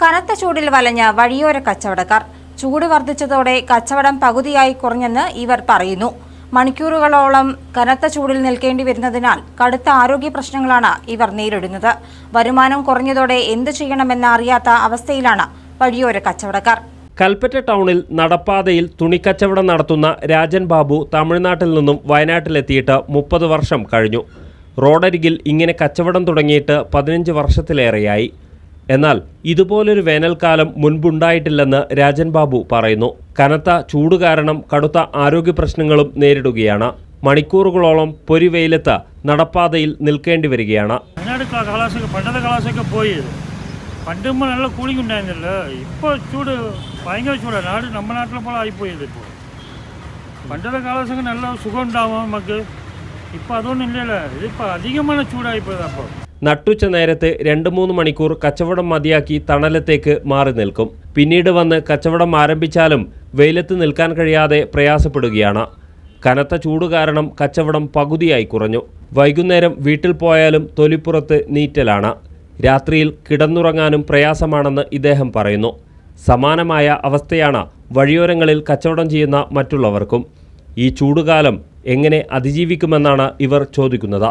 കനത്ത ചൂടിൽ വലഞ്ഞ വഴിയോര കച്ചവടക്കാർ. ചൂട് വർദ്ധിച്ചതോടെ കച്ചവടം പകുതിയായി കുറഞ്ഞെന്ന് ഇവർ പറയുന്നു. മണിക്കൂറുകളോളം കനത്ത ചൂടിൽ നിൽക്കേണ്ടി വരുന്നതിനാൽ കടുത്ത ആരോഗ്യ പ്രശ്നങ്ങളാണ് ഇവർ നേരിടുന്നത്. വരുമാനം കുറഞ്ഞതോടെ എന്തു ചെയ്യണമെന്ന് അറിയാത്ത അവസ്ഥയിലാണ് വഴിയോര കച്ചവടക്കാർ. കൽപ്പറ്റ ടൗണിൽ നടപ്പാതയിൽ തുണിക്കച്ചവടം നടത്തുന്ന രാജൻ ബാബു തമിഴ്നാട്ടിൽ നിന്നും വയനാട്ടിലെത്തിയിട്ട് മുപ്പത് വർഷം കഴിഞ്ഞു. റോഡരികിൽ ഇങ്ങനെ കച്ചവടം തുടങ്ങിയിട്ട് പതിനഞ്ച് വർഷത്തിലേറെയായി. എന്നാൽ ഇതുപോലൊരു വേനൽക്കാലം മുൻപുണ്ടായിട്ടില്ലെന്ന് രാജൻ ബാബു പറയുന്നു. കനത്ത ചൂട് കാരണം കടുത്ത ആരോഗ്യ പ്രശ്നങ്ങളും നേരിടുകയാണ്. മണിക്കൂറുകളോളം പൊരിവെയിലത്ത് നടപ്പാതയിൽ നിൽക്കേണ്ടി വരികയാണ്. പണ്ടത്തെ കാലാവസ്ഥയൊക്കെ പോയി. പണ്ട് നല്ല കൂളിംഗ് ഉണ്ടായിരുന്നില്ല. ഇപ്പോൾ ചൂട് ഭയങ്കര ചൂടാണ് നാട് നമ്മുടെ നാട്ടിലെ പോലെ ആയിപ്പോയത് ഇപ്പോൾ പണ്ടത്തെ കാലാവസ്ഥയൊക്കെ നല്ല സുഖം ഉണ്ടാവും നമുക്ക്. ഇപ്പോൾ അതൊന്നും ഇല്ലല്ലോ. ഇതിപ്പോൾ അധികമാണ് ചൂടായിപ്പോയത് അപ്പോൾ നട്ടുച്ച നേരത്ത് രണ്ട് മൂന്ന് മണിക്കൂർ കച്ചവടം മതിയാക്കി തണലത്തേക്ക് മാറി നിൽക്കും. പിന്നീട് വന്ന് കച്ചവടം ആരംഭിച്ചാലും വെയിലത്ത് നിൽക്കാൻ കഴിയാതെ പ്രയാസപ്പെടുകയാണ്. കനത്ത ചൂട് കാരണം കച്ചവടം പകുതിയായി കുറഞ്ഞു. വൈകുന്നേരം വീട്ടിൽ പോയാലും തൊലിപ്പുറത്ത് നീറ്റലാണ്. രാത്രിയിൽ കിടന്നുറങ്ങാനും പ്രയാസമാണെന്ന് ഇദ്ദേഹം പറയുന്നു. സമാനമായ അവസ്ഥയാണ് വഴിയോരങ്ങളിൽ കച്ചവടം ചെയ്യുന്ന മറ്റുള്ളവർക്കും. ഈ ചൂടുകാലം എങ്ങനെ അതിജീവിക്കുമെന്നാണ് ഇവർ ചോദിക്കുന്നത്.